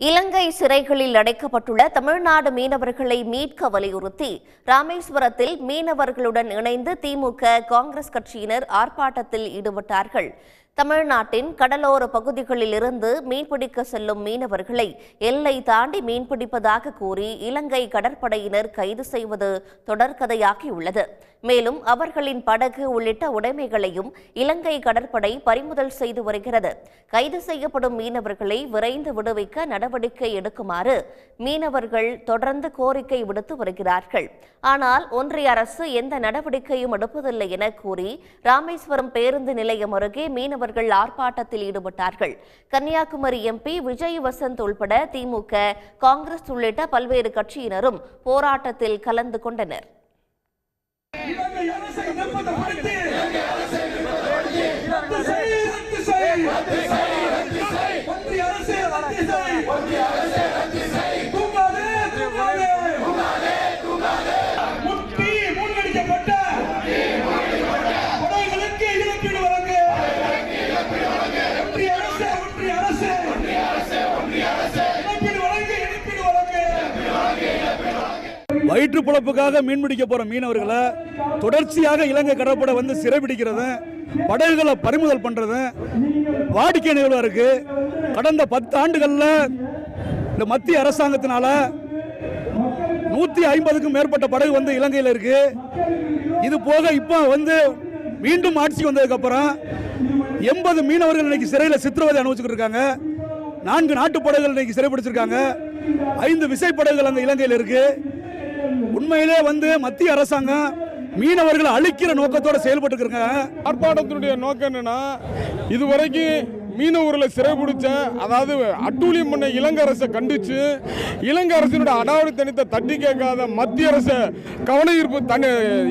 இலங்கை சிறைகளில் அடைக்கப்பட்டுள்ள தமிழ்நாடு மீனவர்களை மீட்க வலியுறுத்தி ராமேஸ்வரத்தில் மீனவர்களுடன் இணைந்து திமுக காங்கிரஸ் கட்சியினர் ஆர்ப்பாட்டத்தில் ஈடுபட்டார்கள். தமிழ்நாட்டின் கடலோர பகுதிகளில் இருந்து மீன்பிடிக்க செல்லும் மீனவர்களை எல்லை தாண்டி மீன்பிடிப்பதாக கூறி இலங்கை கடற்படையினர் கைது செய்வது தொடர்கதையாகியுள்ளது மேலும் அவர்களின் படகு உள்ளிட்ட உடைமைகளையும் இலங்கை கடற்படை பறிமுதல் செய்து வருகிறது. கைது செய்யப்படும் மீனவர்களை விரைந்து விடுவிக்க நடவடிக்கை எடுக்குமாறு மீனவர்கள் தொடர்ந்து கோரிக்கை விடுத்து வருகிறார்கள். ஆனால் ஒன்றிய அரசு எந்த நடவடிக்கையும் எடுப்பதில்லை என கூறி ராமேஸ்வரம் பேருந்து நிலையம் அருகே மாணவர்கள் ஆர்ப்பாட்டத்தில் ஈடுபட்டார்கள். கன்னியாகுமரி எம்பி விஜய் வசந்த் உள்பட திமுக காங்கிரஸ் உள்ளிட்ட பல்வேறு கட்சியினரும் போராட்டத்தில் கலந்து கொண்டனர். ஒன்றிய அரசு வயிற்று பிழப்புக்காக மீன் பிடிக்க போற மீனவர்களை தொடர்ச்சியாக இலங்கை கடற்படை வந்து சிறைபிடிக்கிறது படகுகளை பறிமுதல் பண்றது வாடிக்கை நிகழ்வா இருக்கு. கடந்த பத்து ஆண்டுகள்ல இந்த மத்திய அரசாங்கத்தினால நூத்தி ஐம்பதுக்கும் மேற்பட்ட படகு வந்து இலங்கையில் இருக்கு. இது போக இப்போ வந்து மீண்டும் ஆட்சிக்கு வந்ததுக்கு அப்புறம் எண்பது மீனவர்கள் இன்னைக்கு சிறையில் சித்திரவதை அனுபவிச்சுட்டு இருக்காங்க. நான்கு நாட்டு படகுகள் இன்னைக்கு சிறைப்பிடிச்சிருக்காங்க ஐந்து விசைப்படகுகள் அங்கே இலங்கையில் இருக்குது உண்மையிலே வந்து மத்திய அரசாங்கம் மீனவர்களை அழிக்கிற நோக்கத்தோட செயல்பட்டு இருக்காங்க ஆர்ப்பாட்டத்தினுடைய நோக்கம் என்னன்னா இதுவரைக்கும் மீனவர்களை சிறைபிடிச்ச அதாவது அட்டூழியம் பண்ண இலங்கை அரசை கண்டிச்சு இலங்கை அரசினுடைய அடாவடித்தனத்தை தட்டி கேட்காத மத்திய அரசை கவன ஈர்ப்பு தனி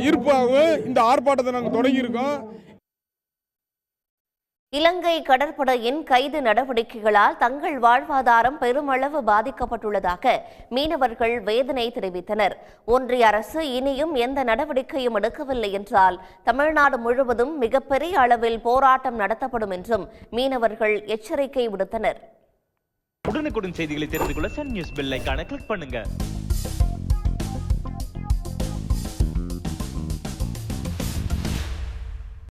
ஈர்ப்பாகவும் இந்த ஆர்ப்பாட்டத்தை நாங்கள் தொடங்கியிருக்கோம். இலங்கை கடற்படையின் கைது நடவடிக்கைகளால் தங்கள் வாழ்வாதாரம் பெருமளவு பாதிக்கப்பட்டுள்ளதாக மீனவர்கள் வேதனை தெரிவித்தனர். ஒன்றிய அரசு இனியும் எந்த நடவடிக்கையும் எடுக்கவில்லை என்றால் தமிழ்நாடு முழுவதும் மிகப்பெரிய அளவில் போராட்டம் நடத்தப்படும் என்றும் மீனவர்கள் எச்சரிக்கை விடுத்தனர். உடனுக்குடன் செய்திகளை தெரிந்து கொள்ள சன் நியூஸ் பெல் கிளிக் பண்ணுங்க.